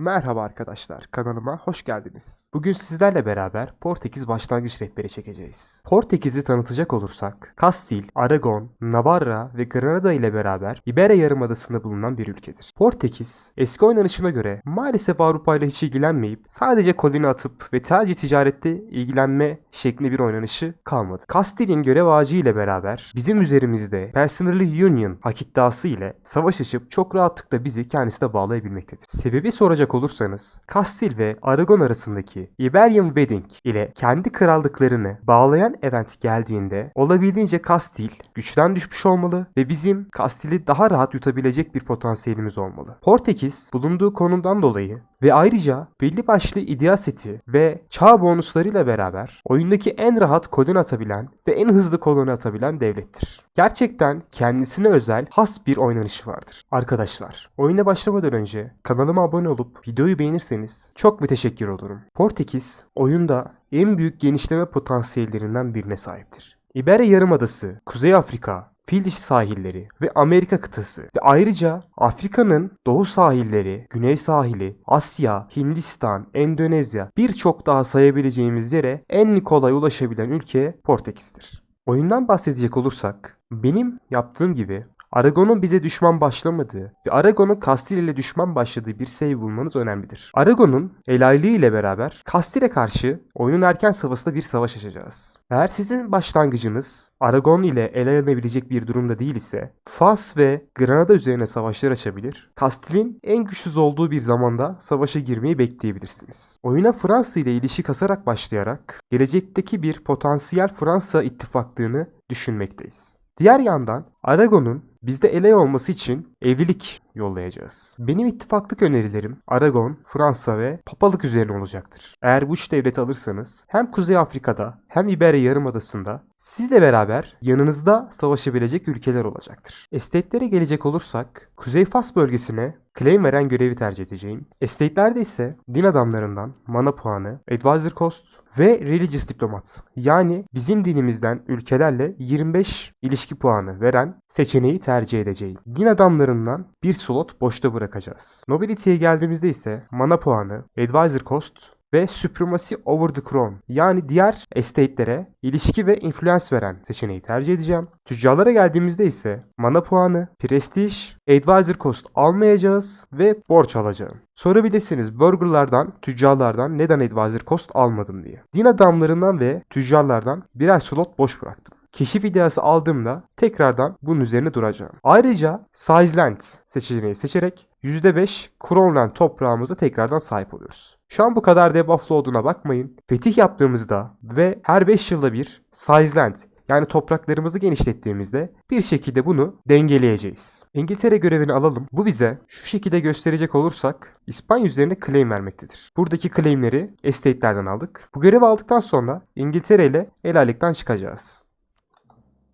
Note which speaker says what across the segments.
Speaker 1: Merhaba arkadaşlar, kanalıma hoş geldiniz. Bugün sizlerle beraber Portekiz başlangıç rehberi çekeceğiz. Portekiz'i tanıtacak olursak, Kastil, Aragon, Navarra ve Granada ile beraber İberya Yarımadası'nda bulunan bir ülkedir. Portekiz, eski oynanışına göre maalesef Avrupa ile hiç ilgilenmeyip sadece koloni atıp ve sadece ticarette ilgilenme şeklinde bir oynanışı kalmadı. Kastil'in görev ağacı ile beraber bizim üzerimizde Personally Union hak iddiası ile savaş açıp çok rahatlıkla bizi kendisine bağlayabilmektedir. Sebebi soracak olursanız Kastil ve Aragon arasındaki Iberian Wedding ile kendi krallıklarını bağlayan event geldiğinde olabildiğince Kastil güçten düşmüş olmalı ve bizim Kastil'i daha rahat yutabilecek bir potansiyelimiz olmalı. Portekiz bulunduğu konumdan dolayı ve ayrıca belli başlı idea seti ve çağ bonuslarıyla beraber oyundaki en rahat koloni atabilen ve en hızlı koloni atabilen devlettir. Gerçekten kendisine özel has bir oynanışı vardır. Arkadaşlar, oyuna başlamadan önce kanalıma abone olup videoyu beğenirseniz çok müteşekkir olurum. Portekiz oyunda en büyük genişleme potansiyellerinden birine sahiptir. İberya Yarımadası, Kuzey Afrika, Fil sahilleri ve Amerika kıtası ve ayrıca Afrika'nın doğu sahilleri, güney sahili, Asya, Hindistan, Endonezya birçok daha sayabileceğimiz yere en kolay ulaşabilen ülke Portekiz'dir. Oyundan bahsedecek olursak benim yaptığım gibi Aragon'un bize düşman başlamadığı ve Aragon'un Kastil ile düşman başladığı bir save bulmanız önemlidir. Aragon'un elaylığı ile beraber Kastil'e karşı oyunun erken safhasında bir savaş açacağız. Eğer sizin başlangıcınız Aragon ile ele alınabilecek bir durumda değil ise Fas ve Granada üzerine savaşlar açabilir. Kastil'in en güçsüz olduğu bir zamanda savaşa girmeyi bekleyebilirsiniz. Oyuna Fransa ile ilişki kasarak başlayarak gelecekteki bir potansiyel Fransa ittifaklığını düşünmekteyiz. Diğer yandan Aragon'un bizde ele olması için evlilik yollayacağız. Benim ittifaklık önerilerim Aragon, Fransa ve Papalık üzerine olacaktır. Eğer bu üç devleti alırsanız hem Kuzey Afrika'da hem İberya Yarımadası'nda sizle beraber yanınızda savaşabilecek ülkeler olacaktır. Estate'lere gelecek olursak Kuzey Fas bölgesine claim veren görevi tercih edeceğim. Estate'lerde ise din adamlarından mana puanı, advisor cost ve religious diplomat yani bizim dinimizden ülkelerle 25 ilişki puanı veren seçeneği tercih edeceğim. Din adamlarından bir slot boşta bırakacağız. Nobility'ye geldiğimizde ise mana puanı, advisor cost ve Supremacy over the Crown yani diğer estate'lere ilişki ve influence veren seçeneği tercih edeceğim. Tüccarlara geldiğimizde ise mana puanı, prestij, advisor cost almayacağız ve borç alacağım. Sorabilirsiniz burgerlardan, tüccarlardan neden advisor cost almadım diye. Din adamlarından ve tüccarlardan birer slot boş bıraktım. Keşif ideası aldığımda tekrardan bunun üzerine duracağım. Ayrıca Sizeland seçeneği seçerek %5 Crownland toprağımıza tekrardan sahip oluyoruz. Şu an bu kadar debufflı olduğuna bakmayın. Fetih yaptığımızda ve her 5 yılda bir Sizeland yani topraklarımızı genişlettiğimizde bir şekilde bunu dengeleyeceğiz. İngiltere görevini alalım. Bu bize şu şekilde gösterecek olursak İspanya üzerine claim vermektedir. Buradaki claimleri estate'lerden aldık. Bu görevi aldıktan sonra İngiltere ile helallikten çıkacağız.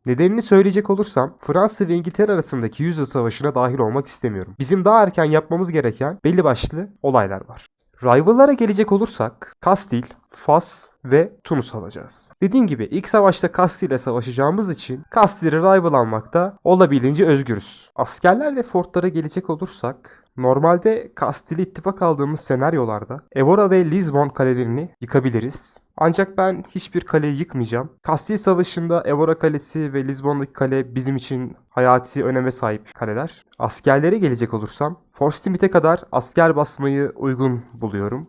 Speaker 1: Nedenini söyleyecek olursam Fransa ve İngiltere arasındaki yüzyıl savaşına dahil olmak istemiyorum. Bizim daha erken yapmamız gereken belli başlı olaylar var. Rival'lara gelecek olursak Kastil, Fas ve Tunus alacağız. Dediğim gibi ilk savaşta Kastil ile savaşacağımız için Kastil'e rival almakta olabildiğince özgürüz. Askerler ve fortlara gelecek olursak Normalde Kastil'i ittifak aldığımız senaryolarda Evora ve Lisbon kalelerini yıkabiliriz. Ancak ben hiçbir kaleyi yıkmayacağım. Kastil Savaşı'nda Evora Kalesi ve Lisbon'daki kale bizim için hayati öneme sahip kaleler. Askerlere gelecek olursam Force kadar asker basmayı uygun buluyorum.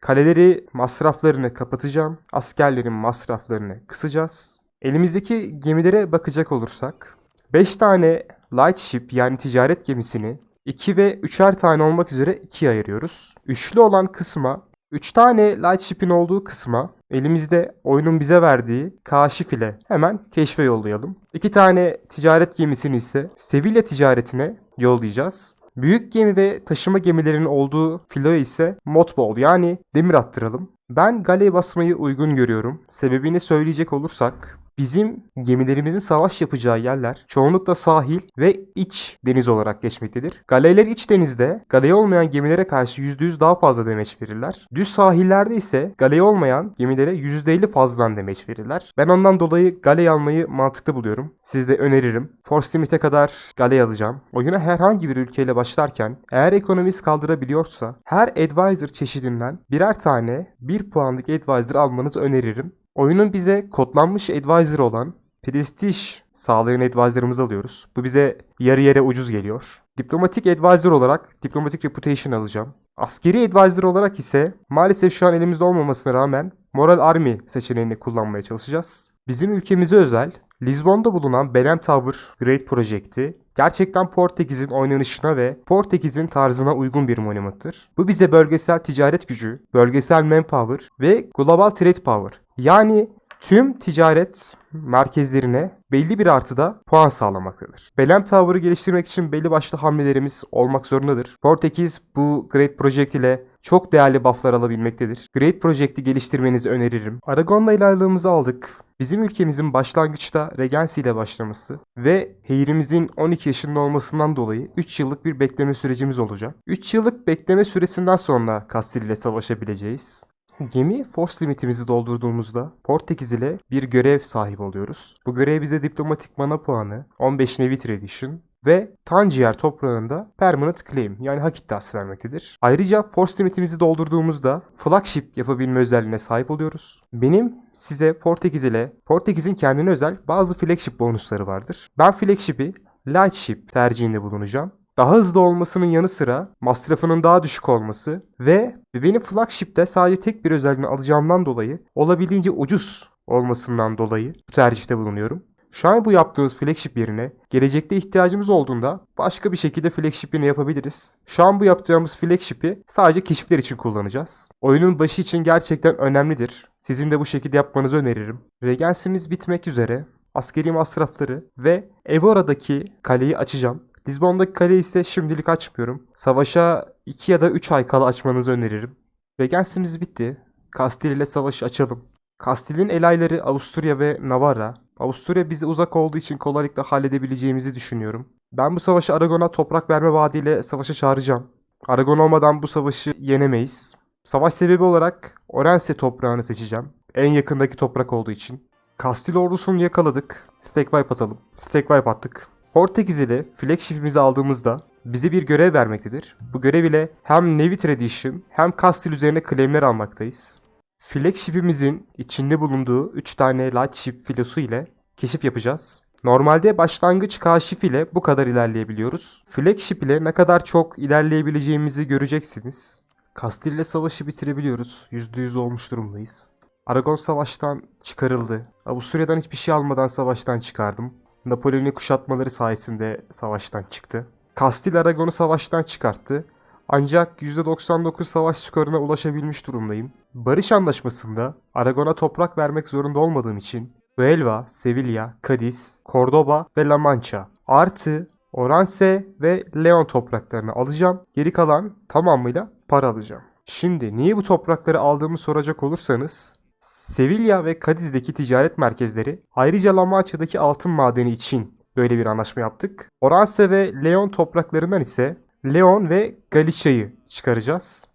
Speaker 1: Kaleleri masraflarını kapatacağım. Askerlerin masraflarını kısacağız. Elimizdeki gemilere bakacak olursak 5 tane light ship yani ticaret gemisini 2 ve 3'er tane olmak üzere 2'ye ayırıyoruz. Üçlü olan kısma 3 tane light ship'in olduğu kısma elimizde oyunun bize verdiği kaşif ile hemen keşfe yollayalım. 2 tane ticaret gemisini ise Sevilla ticaretine yollayacağız. Büyük gemi ve taşıma gemilerinin olduğu filoya ise mothball yani demir attıralım. Ben galeye basmayı uygun görüyorum. Sebebini söyleyecek olursak Bizim gemilerimizin savaş yapacağı yerler çoğunlukla sahil ve iç deniz olarak geçmektedir. Galeyler iç denizde galey olmayan gemilere karşı %100 daha fazla demeç verirler. Düz sahillerde ise galey olmayan gemilere %50 fazladan demeç verirler. Ben ondan dolayı galey almayı mantıklı buluyorum. Siz de öneririm. Force Limit'e kadar galey alacağım. Oyuna herhangi bir ülkeyle başlarken eğer ekonomist kaldırabiliyorsa her advisor çeşidinden birer tane 1 puanlık advisor almanızı öneririm. Oyunun bize kodlanmış advisor olan Prestige sağlayan advisor'ımızı alıyoruz. Bu bize yarı yere ucuz geliyor. Diplomatik advisor olarak Diplomatic Reputation alacağım. Askeri advisor olarak ise maalesef şu an elimizde olmamasına rağmen Moral Army seçeneğini kullanmaya çalışacağız. Bizim ülkemize özel Lizbon'da bulunan Belem Tower Great Project'i gerçekten Portekiz'in oynanışına ve Portekiz'in tarzına uygun bir monumenttır. Bu bize bölgesel ticaret gücü, bölgesel manpower ve global trade power yani tüm ticaret merkezlerine belli bir artıda puan sağlamaktadır. Belem Tower'ı geliştirmek için belli başlı hamlelerimiz olmak zorundadır. Portekiz bu Great Project ile çok değerli bufflar alabilmektedir. Great Project'i geliştirmenizi öneririm. Aragon'la ilerlığımızı aldık. Bizim ülkemizin başlangıçta Regency ile başlaması ve Heyrimizin 12 yaşında olmasından dolayı 3 yıllık bir bekleme sürecimiz olacak. 3 yıllık bekleme süresinden sonra Kastil ile savaşabileceğiz. Gemi force limitimizi doldurduğumuzda Portekiz ile bir görev sahibi oluyoruz. Bu görev bize diplomatik mana puanı, 15 Navy Tradition ve Tangier toprağında Permanent Claim yani hak iddiası vermektedir. Ayrıca Force limitimizi doldurduğumuzda flagship yapabilme özelliğine sahip oluyoruz. Benim size Portekiz ile Portekiz'in kendine özel bazı flagship bonusları vardır. Ben flagship'i Lightship tercihinde bulunacağım daha hızlı olmasının yanı sıra masrafının daha düşük olması ve benim flagship'te sadece tek bir özelliğini alacağımdan dolayı olabildiğince ucuz olmasından dolayı bu tercihte bulunuyorum. Şu an bu yaptığımız flagship yerine gelecekte ihtiyacımız olduğunda başka bir şekilde flagship yapabiliriz. Şu an bu yapacağımız flagship'i sadece keşifler için kullanacağız. Oyunun başı için gerçekten önemlidir. Sizin de bu şekilde yapmanızı öneririm. Regency'miz bitmek üzere. Askeri masrafları ve Evora'daki kaleyi açacağım. Lizbon'daki kaleyi ise şimdilik açmıyorum. Savaşa 2 ya da 3 ay kala açmanızı öneririm. Regency'miz bitti. Kastil ile savaşı açalım. Kastil'in elayları Avusturya ve Navarra. Avusturya bize uzak olduğu için kolaylıkla halledebileceğimizi düşünüyorum. Ben bu savaşı Aragon'a toprak verme vaadiyle savaşa çağıracağım. Aragon olmadan bu savaşı yenemeyiz. Savaş sebebi olarak Orense toprağını seçeceğim. En yakındaki toprak olduğu için. Kastil ordusunu yakaladık. Stake wipe atalım. Stake wipe attık. Portekiz ile flagship'imizi aldığımızda bize bir görev vermektedir. Bu görev ile hem Navy Tradition hem Kastil üzerine claimler almaktayız. Flagship'imizin içinde bulunduğu 3 tane Lightship filosu ile keşif yapacağız. Normalde başlangıç kaşif ile bu kadar ilerleyebiliyoruz. Flagship ile ne kadar çok ilerleyebileceğimizi göreceksiniz. Kastil ile savaşı bitirebiliyoruz. %100 olmuş durumdayız. Aragon savaştan çıkarıldı. Avusturya'dan hiçbir şey almadan savaştan çıkardım. Napolyon'un kuşatmaları sayesinde savaştan çıktı. Kastil Aragon'u savaştan çıkarttı. Ancak %99 savaş skoruna ulaşabilmiş durumdayım. Barış Anlaşması'nda Aragon'a toprak vermek zorunda olmadığım için Huelva, Sevilla, Cadiz, Cordoba ve La Mancha artı Oranse ve Leon topraklarını alacağım. Geri kalan tamamıyla para alacağım. Şimdi niye bu toprakları aldığımı soracak olursanız Sevilla ve Cadiz'deki ticaret merkezleri ayrıca La Mancha'daki altın madeni için böyle bir anlaşma yaptık. Oranse ve Leon topraklarından ise Leon ve Galicia'yı çıkaracağız.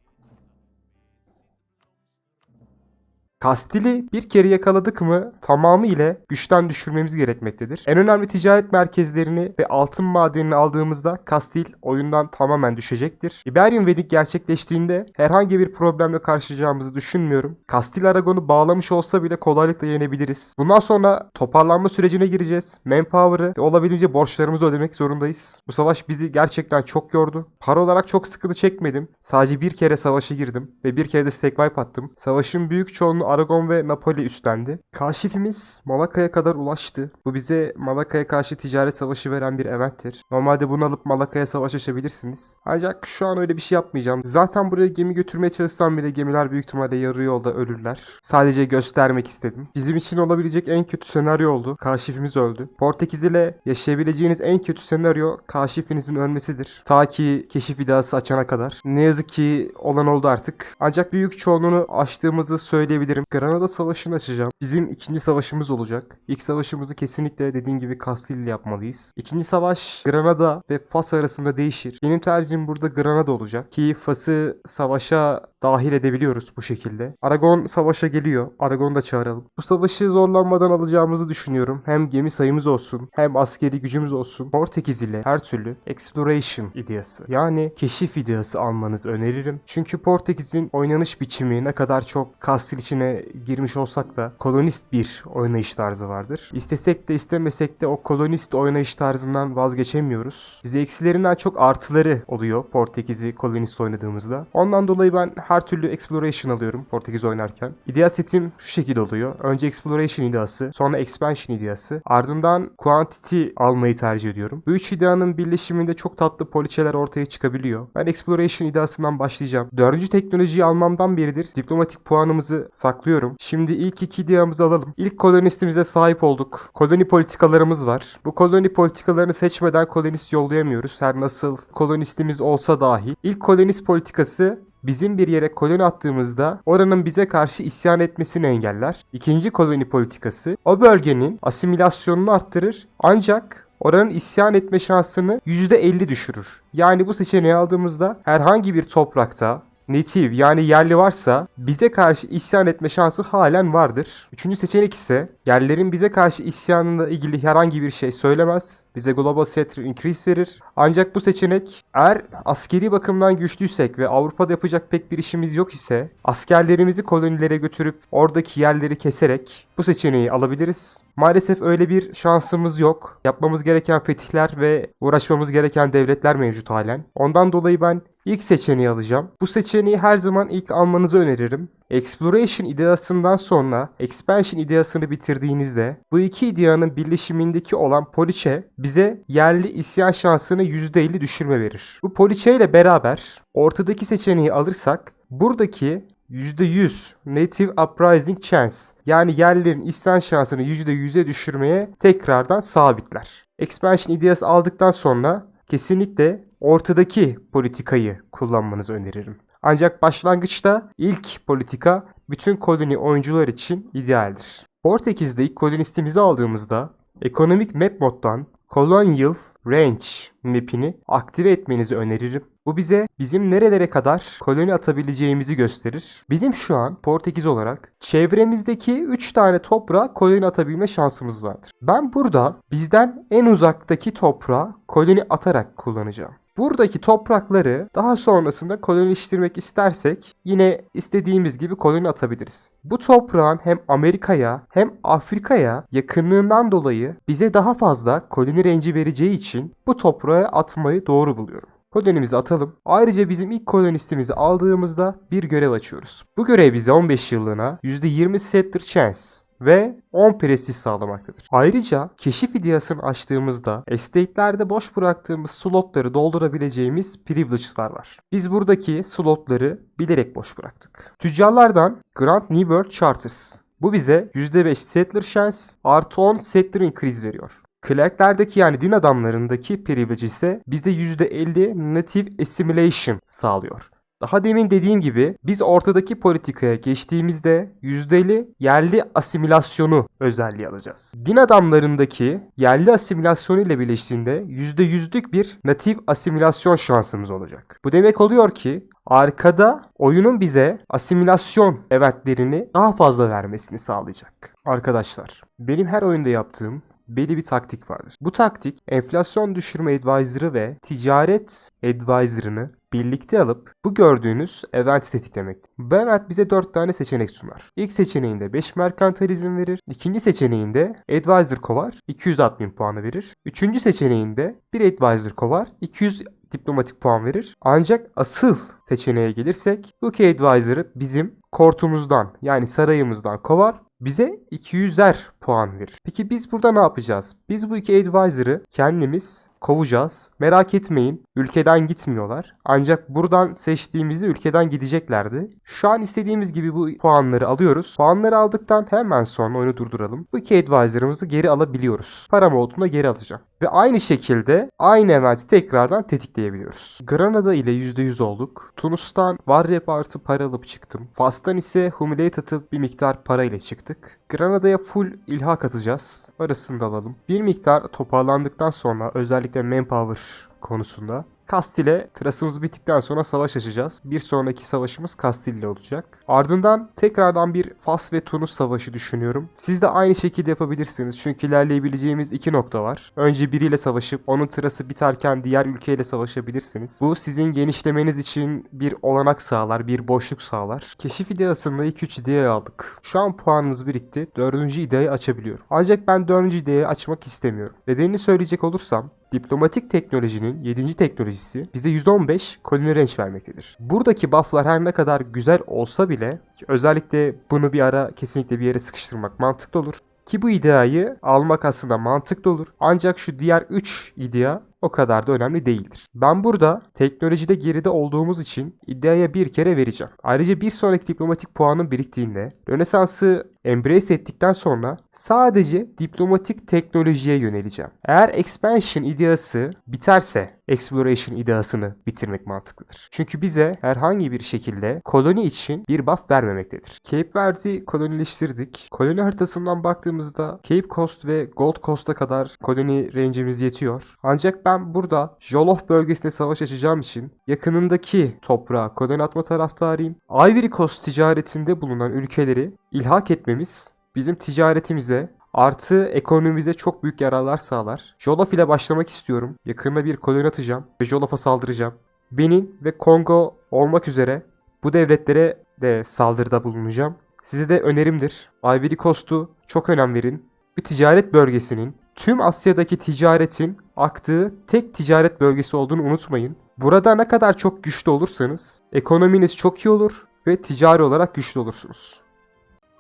Speaker 1: Kastil'i bir kere yakaladık mı tamamı ile güçten düşürmemiz gerekmektedir. En önemli ticaret merkezlerini ve altın madenini aldığımızda Kastil oyundan tamamen düşecektir. Iberian Vedik gerçekleştiğinde herhangi bir problemle karşılayacağımızı düşünmüyorum. Kastil Aragon'u bağlamış olsa bile kolaylıkla yenebiliriz. Bundan sonra toparlanma sürecine gireceğiz. Manpower'ı ve olabildiğince borçlarımızı ödemek zorundayız. Bu savaş bizi gerçekten çok yordu. Para olarak çok sıkıntı çekmedim. Sadece bir kere savaşa girdim ve bir kere de stake wipe attım. Savaşın büyük çoğunluğu Aragon ve Napoli üstlendi. Kaşifimiz Malaka'ya kadar ulaştı. Bu bize Malaka'ya karşı ticaret savaşı veren bir eventtir. Normalde bunu alıp Malaka'ya savaş açabilirsiniz. Ancak şu an öyle bir şey yapmayacağım. Zaten buraya gemi götürmeye çalışsam bile gemiler büyük ihtimalle yarı yolda ölürler. Sadece göstermek istedim. Bizim için olabilecek en kötü senaryo oldu. Kaşifimiz öldü. Portekiz ile yaşayabileceğiniz en kötü senaryo kaşifinizin ölmesidir. Ta ki keşif iddiası açana kadar. Ne yazık ki olan oldu artık. Ancak büyük çoğunluğunu aştığımızı söyleyebilirim ederim. Granada Savaşı'nı açacağım. Bizim ikinci savaşımız olacak. İlk savaşımızı kesinlikle dediğim gibi Kastilya yapmalıyız. İkinci savaş Granada ve Fas arasında değişir. Benim tercihim burada Granada olacak. Ki Fas'ı savaşa dahil edebiliyoruz bu şekilde. Aragon savaşa geliyor. Aragon'u da çağıralım. Bu savaşı zorlanmadan alacağımızı düşünüyorum. Hem gemi sayımız olsun hem askeri gücümüz olsun. Portekiz ile her türlü exploration ideyası yani keşif ideyası almanızı öneririm. Çünkü Portekiz'in oynanış biçimi ne kadar çok Kastil içine girmiş olsak da kolonist bir oynayış tarzı vardır. İstesek de istemesek de o kolonist oynayış tarzından vazgeçemiyoruz. Bize eksilerinden çok artıları oluyor Portekiz'i kolonist oynadığımızda. Ondan dolayı ben her türlü exploration alıyorum Portekiz oynarken. İdea setim şu şekilde oluyor. Önce exploration ideası, sonra expansion ideası, ardından quantity almayı tercih ediyorum. Bu üç ideanın birleşiminde çok tatlı poliçeler ortaya çıkabiliyor. Ben exploration ideasından başlayacağım. Dördüncü teknolojiyi almamdan beridir diplomatik puanımızı saklıyorum. Şimdi ilk iki ideamızı alalım. İlk kolonistimize sahip olduk. Koloni politikalarımız var. Bu koloni politikalarını seçmeden kolonist yollayamıyoruz. Her nasıl kolonistimiz olsa dahi. İlk kolonist politikası Bizim bir yere koloni attığımızda oranın bize karşı isyan etmesini engeller. İkinci koloni politikası o bölgenin asimilasyonunu arttırır ancak oranın isyan etme şansını %50 düşürür. Yani bu seçeneği aldığımızda herhangi bir toprakta native yani yerli varsa bize karşı isyan etme şansı halen vardır. Üçüncü seçenek ise yerlerin bize karşı isyanıyla ilgili herhangi bir şey söylemez. Bize global scepter increase verir. Ancak bu seçenek eğer askeri bakımdan güçlüysek ve Avrupa'da yapacak pek bir işimiz yok ise askerlerimizi kolonilere götürüp oradaki yerleri keserek bu seçeneği alabiliriz. Maalesef öyle bir şansımız yok. Yapmamız gereken fetihler ve uğraşmamız gereken devletler mevcut halen. Ondan dolayı ben ilk seçeneği alacağım. Bu seçeneği her zaman ilk almanızı öneririm. Exploration ideasından sonra Expansion ideasını bitirdiğinizde bu iki ideanın birleşimindeki olan poliçe bize yerli isyan şansını %50 düşürme verir. Bu poliçe ile beraber ortadaki seçeneği alırsak buradaki %100 Native Uprising Chance yani yerlilerin isyan şansını %100'e düşürmeye tekrardan sabitler. Expansion ideası aldıktan sonra kesinlikle ortadaki politikayı kullanmanızı öneririm. Ancak başlangıçta ilk politika bütün koloni oyuncular için idealdir. Portekiz'de ilk kolonistimizi aldığımızda ekonomik map moddan Colonial Range map'ini aktive etmenizi öneririm. Bu bize bizim nerelere kadar koloni atabileceğimizi gösterir. Bizim şu an Portekiz olarak çevremizdeki 3 tane toprağa koloni atabilme şansımız vardır. Ben burada bizden en uzaktaki toprağa koloni atarak kullanacağım. Buradaki toprakları daha sonrasında kolonileştirmek istersek yine istediğimiz gibi koloni atabiliriz. Bu toprağın hem Amerika'ya hem Afrika'ya yakınlığından dolayı bize daha fazla koloni renci vereceği için bu toprağa atmayı doğru buluyorum. Kolonimizi atalım. Ayrıca bizim ilk kolonistimizi aldığımızda bir görev açıyoruz. Bu görev bize 15 yıllığına %20 settler chance ve 10 prestij sağlamaktadır. Ayrıca keşif ideyasını açtığımızda estate'lerde boş bıraktığımız slotları doldurabileceğimiz privilege'lar var. Biz buradaki slotları bilerek boş bıraktık. Tüccarlardan Grand New World Charters. Bu bize %5 settler şans artı 10 settler increase veriyor. Clerk'lerdeki yani din adamlarındaki privilege ise bize %50 native assimilation sağlıyor. Daha demin dediğim gibi biz ortadaki politikaya geçtiğimizde %50 yerli asimilasyonu özelliği alacağız. Din adamlarındaki yerli asimilasyonu ile birleştiğinde %100'lük bir natif asimilasyon şansımız olacak. Bu demek oluyor ki arkada oyunun bize asimilasyon eventlerini daha fazla vermesini sağlayacak. Arkadaşlar benim her oyunda yaptığım belli bir taktik vardır. Bu taktik enflasyon düşürme advisor'ı ve ticaret advisor'ını birlikte alıp bu gördüğünüz event tetiklemektir. Bu event bize 4 tane seçenek sunar. İlk seçeneğinde 5 merkantilizm verir. İkinci seçeneğinde advisor kovar 200 admin puanı verir. Üçüncü seçeneğinde bir advisor kovar 200 diplomatik puan verir. Ancak asıl seçeneğe gelirsek bu ki advisor'ı bizim kortumuzdan yani sarayımızdan kovar bize 200'er puan verir. Peki biz burada ne yapacağız? Biz bu iki advisor'ı kendimiz kovacağız. Merak etmeyin ülkeden gitmiyorlar. Ancak buradan seçtiğimizde ülkeden gideceklerdi. Şu an istediğimiz gibi bu puanları alıyoruz. Puanları aldıktan hemen sonra oyunu durduralım. Bu iki advisor'ımızı geri alabiliyoruz. Para modunda geri alacağım. Ve aynı şekilde aynı eventi tekrardan tetikleyebiliyoruz. Granada ile %100 olduk. Tunus'tan Varrep artı para alıp çıktım. Fas'tan ise Humiliate atıp bir miktar para ile çıktık. Granada'ya full ilhak atacağız. Arasını da alalım. Bir miktar toparlandıktan sonra özellikle manpower konusunda Kastil'e trasımız bittikten sonra savaş açacağız. Bir sonraki savaşımız Kastil ile olacak. Ardından tekrardan bir Fas ve Tunus savaşı düşünüyorum. Siz de aynı şekilde yapabilirsiniz. Çünkü ilerleyebileceğimiz iki nokta var. Önce biriyle savaşıp onun trası biterken diğer ülkeyle savaşabilirsiniz. Bu sizin genişlemeniz için bir olanak sağlar, bir boşluk sağlar. Keşif ideasında 2-3 ideya aldık. Şu an puanımız birikti. 4. ideayı açabiliyorum. Ancak ben 4. ideayı açmak istemiyorum. Nedenini söyleyecek olursam Diplomatik teknolojinin 7. teknolojisi bize %15 koloni range vermektedir. Buradaki bufflar her ne kadar güzel olsa bile özellikle bunu bir ara kesinlikle bir yere sıkıştırmak mantıklı olur. Ki bu ideayı almak aslında mantıklı olur. Ancak şu diğer 3 idea o kadar da önemli değildir. Ben burada teknolojide geride olduğumuz için iddiaya bir kere vereceğim. Ayrıca bir sonraki diplomatik puanın biriktiğinde Rönesans'ı embrace ettikten sonra sadece diplomatik teknolojiye yöneleceğim. Eğer expansion ideası biterse exploration ideasını bitirmek mantıklıdır. Çünkü bize herhangi bir şekilde koloni için bir buff vermemektedir. Cape Verde'i kolonileştirdik. Koloni haritasından baktığımızda Cape Coast ve Gold Coast'a kadar koloni range'imiz yetiyor. Ancak ben burada Jollof bölgesinde savaş açacağım için yakınındaki toprağa koloni atma taraftarıyım. Ivory Coast ticaretinde bulunan ülkeleri ilhak etmemiz bizim ticaretimize artı ekonomimize çok büyük yararlar sağlar. Jollof ile başlamak istiyorum. Yakında bir koloni atacağım ve Jollof'a saldıracağım. Benin ve Kongo olmak üzere bu devletlere de saldırıda bulunacağım. Size de önerimdir. Ivory Coast'u çok önem verin. Bir ticaret bölgesinin tüm Asya'daki ticaretin aktığı tek ticaret bölgesi olduğunu unutmayın. Burada ne kadar çok güçlü olursanız ekonominiz çok iyi olur ve ticari olarak güçlü olursunuz.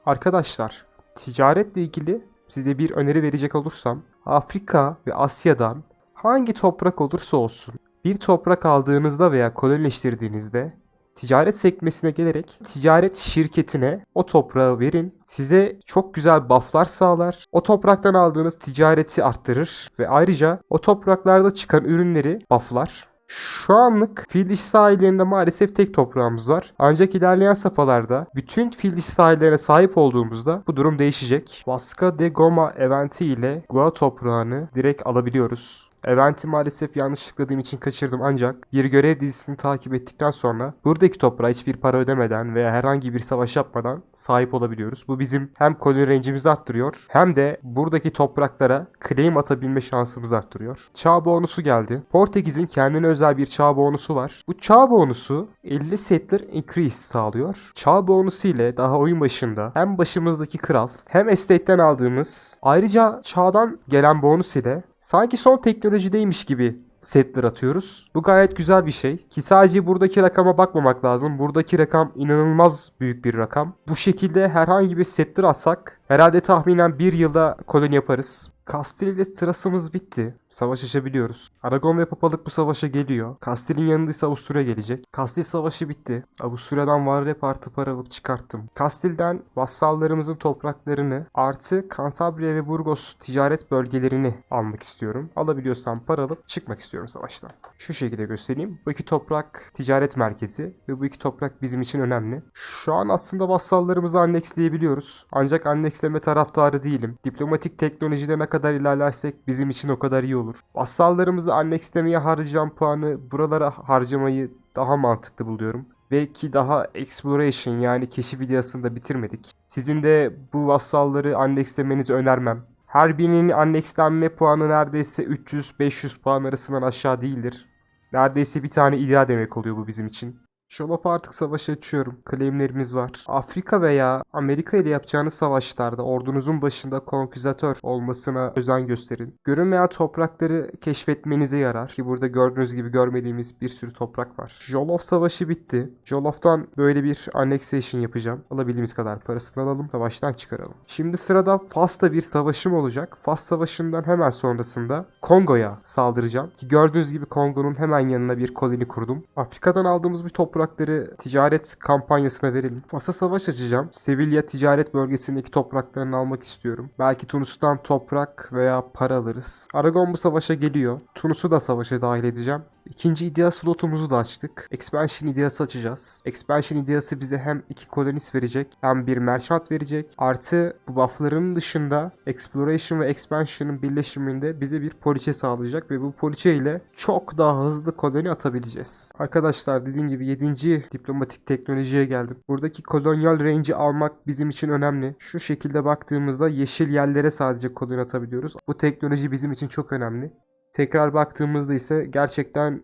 Speaker 1: Arkadaşlar, ticaretle ilgili size bir öneri verecek olursam Afrika ve Asya'dan hangi toprak olursa olsun bir toprak aldığınızda veya kolonileştirdiğinizde ticaret sekmesine gelerek ticaret şirketine o toprağı verin. Size çok güzel bufflar sağlar. O topraktan aldığınız ticareti arttırır ve ayrıca o topraklarda çıkan ürünleri bufflar. Şu anlık fil sahillerinde maalesef tek toprağımız var. Ancak ilerleyen safhalarda bütün fil sahillerine sahip olduğumuzda bu durum değişecek. Vasca de Goma eventi ile Gua toprağını direkt alabiliyoruz. Eventi maalesef yanlış tıkladığım için kaçırdım ancak bir görev dizisini takip ettikten sonra buradaki toprağa hiçbir para ödemeden veya herhangi bir savaş yapmadan sahip olabiliyoruz. Bu bizim hem koloni range'imizi arttırıyor hem de buradaki topraklara claim atabilme şansımızı arttırıyor. Çağ bonusu geldi. Portekiz'in kendine özel bir çağ bonusu var. Bu çağ bonusu 50 settler increase sağlıyor. Çağ bonusu ile daha oyun başında hem başımızdaki kral hem estate'ten aldığımız ayrıca çağdan gelen bonus ile sanki son teknolojideymiş gibi setler atıyoruz. Bu gayet güzel bir şey. Ki sadece buradaki rakama bakmamak lazım. Buradaki rakam inanılmaz büyük bir rakam. Bu şekilde herhangi bir setler atsak herhalde tahminen bir yılda koloni yaparız. Kastil ile trasımız bitti. Savaş açabiliyoruz. Aragon ve Papalık bu savaşa geliyor. Kastil'in yanındaysa Avusturya gelecek. Kastil savaşı bitti. Avusturya'dan Varrep artı para alıp çıkarttım. Kastil'den vassallarımızın topraklarını artı Cantabria ve Burgos ticaret bölgelerini almak istiyorum. Alabiliyorsam para alıp çıkmak istiyorum savaştan. Şu şekilde göstereyim. Bu iki toprak ticaret merkezi ve bu iki toprak bizim için önemli. Şu an aslında vassallarımızı annexleyebiliyoruz. Ancak annexleme taraftarı değilim. Diplomatik teknolojide ne kadar ilerlersek bizim için o kadar iyi olur. Vassallarımızı annexlemeye harcayacağım puanı buralara harcamayı daha mantıklı buluyorum. Ve ki daha exploration yani keşif videosunu da bitirmedik. Sizin de bu vassalları annexlemenizi önermem. Her birinin annexlenme puanı neredeyse 300-500 puan arasından aşağı değildir. Neredeyse bir tane idea demek oluyor bu bizim için. Şolof'a artık savaş açıyorum. Claimlerimiz var. Afrika veya Amerika ile yapacağınız savaşlarda ordunuzun başında konküzatör olmasına özen gösterin. Görünmeyen toprakları keşfetmenize yarar. Ki burada gördüğünüz gibi görmediğimiz bir sürü toprak var. Jolof savaşı bitti. Jolof'tan böyle bir annexation yapacağım. Alabildiğimiz kadar parasını alalım. Savaştan çıkaralım. Şimdi sırada Fas'ta bir savaşım olacak. Fas savaşından hemen sonrasında Kongo'ya saldıracağım. Ki gördüğünüz gibi Kongo'nun hemen yanına bir koloni kurdum. Afrika'dan aldığımız bir toprakları ticaret kampanyasına verelim. Fas'a savaş açacağım. Sevilla ticaret bölgesindeki topraklarını almak istiyorum. Belki Tunus'tan toprak veya para alırız. Aragon bu savaşa geliyor. Tunus'u da savaşa dahil edeceğim. İkinci idea slotumuzu da açtık. Expansion ideası açacağız. Expansion ideası bize hem iki kolonist verecek hem bir merchant verecek. Artı bu buffların dışında Exploration ve Expansion'ın birleşiminde bize bir poliçe sağlayacak ve bu poliçe ile çok daha hızlı koloni atabileceğiz. Arkadaşlar dediğim gibi 7. diplomatik teknolojiye geldim. Buradaki kolonyal range'i almak bizim için önemli. Şu şekilde baktığımızda yeşil yerlere sadece koloni atabiliyoruz. Bu teknoloji bizim için çok önemli. Tekrar baktığımızda ise gerçekten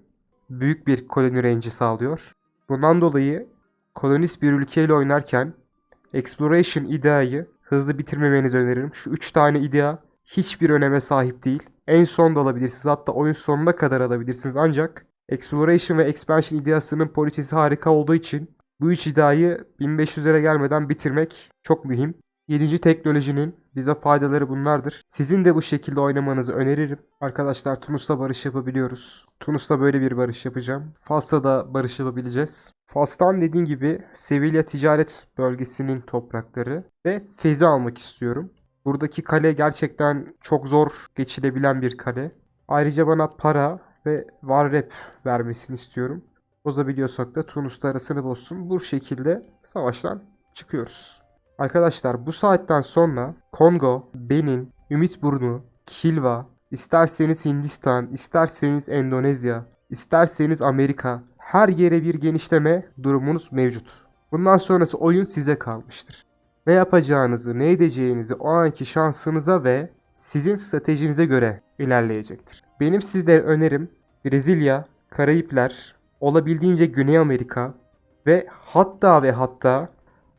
Speaker 1: büyük bir koloni range'i sağlıyor. Bundan dolayı kolonist bir ülkeyle oynarken Exploration ideayı hızlı bitirmemenizi öneririm. Şu 3 tane idea hiçbir öneme sahip değil. En son da alabilirsiniz hatta oyun sonuna kadar alabilirsiniz ancak Exploration ve Expansion ideasının poliçesi harika olduğu için bu üç ideayı 1500'lere gelmeden bitirmek çok mühim. 7. teknolojinin bize faydaları bunlardır. Sizin de bu şekilde oynamanızı öneririm. Arkadaşlar Tunus'ta barış yapabiliyoruz. Tunus'ta böyle bir barış yapacağım. Fas'ta da barış yapabileceğiz. Fas'tan dediğim gibi Sevilla ticaret bölgesinin toprakları ve Fez'i almak istiyorum. Buradaki kale gerçekten çok zor geçilebilen bir kale. Ayrıca bana para ve varrep vermesini istiyorum. Bozabiliyorsak da Tunus'ta arasını bozsun. Bu şekilde savaştan çıkıyoruz. Arkadaşlar bu saatten sonra Kongo, Benin, Ümitburnu, Kilva, isterseniz Hindistan, isterseniz Endonezya, isterseniz Amerika her yere bir genişleme durumunuz mevcut. Bundan sonrası oyun size kalmıştır. Ne yapacağınızı, ne edeceğinizi o anki şansınıza ve sizin stratejinize göre ilerleyecektir. Benim sizlere önerim Brezilya, Karayipler, olabildiğince Güney Amerika ve hatta ve hatta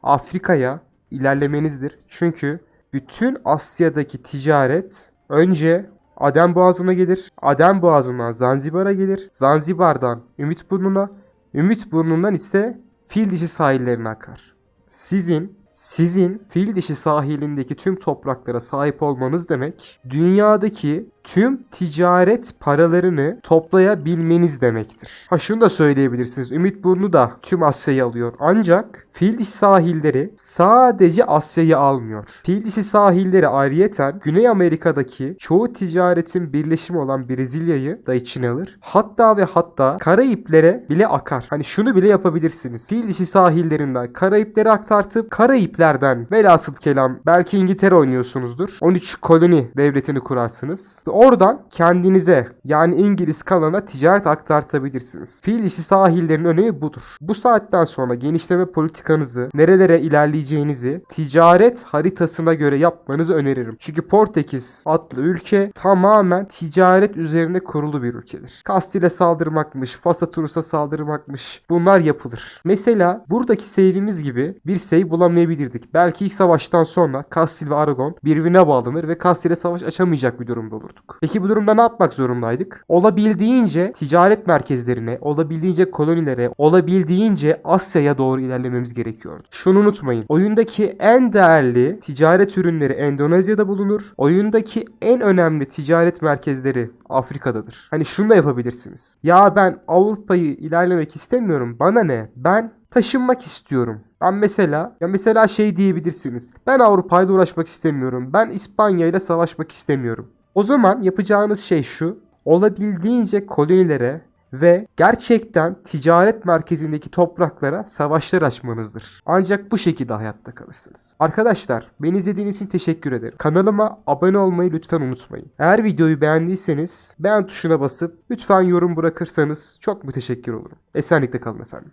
Speaker 1: Afrika'ya ilerlemenizdir. Çünkü bütün Asya'daki ticaret önce Aden Boğazı'na gelir. Aden Boğazı'ndan Zanzibar'a gelir. Zanzibar'dan Ümitburnu'na. Ümitburnu'ndan ise Fil dişi sahillerine akar. Sizin sizin fil dişi sahilindeki tüm topraklara sahip olmanız demek dünyadaki tüm ticaret paralarını toplayabilmeniz demektir. Ha şunu da söyleyebilirsiniz. Ümitburnu da tüm Asya'yı alıyor. Ancak fil dişi sahilleri sadece Asya'yı almıyor. Fil dişi sahilleri ayrıyeten Güney Amerika'daki çoğu ticaretin birleşimi olan Brezilya'yı da içine alır. Hatta ve hatta Karayiplere bile akar. Hani şunu bile yapabilirsiniz. Fil dişi sahillerinden Karayiplere aktartıp Karayiplerden velhasıl kelam belki İngiltere oynuyorsunuzdur. 13 koloni devletini kurarsınız. Ve oradan kendinize yani İngiliz kalana ticaret aktartabilirsiniz. Fil dişi sahillerin önemi budur. Bu saatten sonra genişleme politikanızı, nerelere ilerleyeceğinizi ticaret haritasına göre yapmanızı öneririm. Çünkü Portekiz adlı ülke tamamen ticaret üzerine kurulu bir ülkedir. Kastil'e saldırmakmış, Fas'a Tunus'a saldırmakmış bunlar yapılır. Mesela buradaki save'imiz gibi bir save bulamayabilirdik. Belki ilk savaştan sonra Kastil ve Aragon birbirine bağlanır ve Kastil'e savaş açamayacak bir durumda olurduk. Peki bu durumda ne yapmak zorundaydık? Olabildiğince ticaret merkezlerine, olabildiğince kolonilere, olabildiğince Asya'ya doğru ilerlememiz gerekiyordu. Şunu unutmayın. Oyundaki en değerli ticaret ürünleri Endonezya'da bulunur. Oyundaki en önemli ticaret merkezleri Afrika'dadır. Hani şunu da yapabilirsiniz. Ya ben Avrupa'yı ilerlemek istemiyorum. Bana ne? Ben taşınmak istiyorum. Ben mesela ya mesela şey diyebilirsiniz. Ben Avrupa ile uğraşmak istemiyorum. Ben İspanya ile savaşmak istemiyorum. O zaman yapacağınız şey şu. Olabildiğince kolonilere ve gerçekten ticaret merkezindeki topraklara savaşlar açmanızdır. Ancak bu şekilde hayatta kalırsınız. Arkadaşlar beni izlediğiniz için teşekkür ederim. Kanalıma abone olmayı lütfen unutmayın. Eğer videoyu beğendiyseniz beğen tuşuna basıp lütfen yorum bırakırsanız çok müteşekkir olurum. Esenlikle kalın efendim.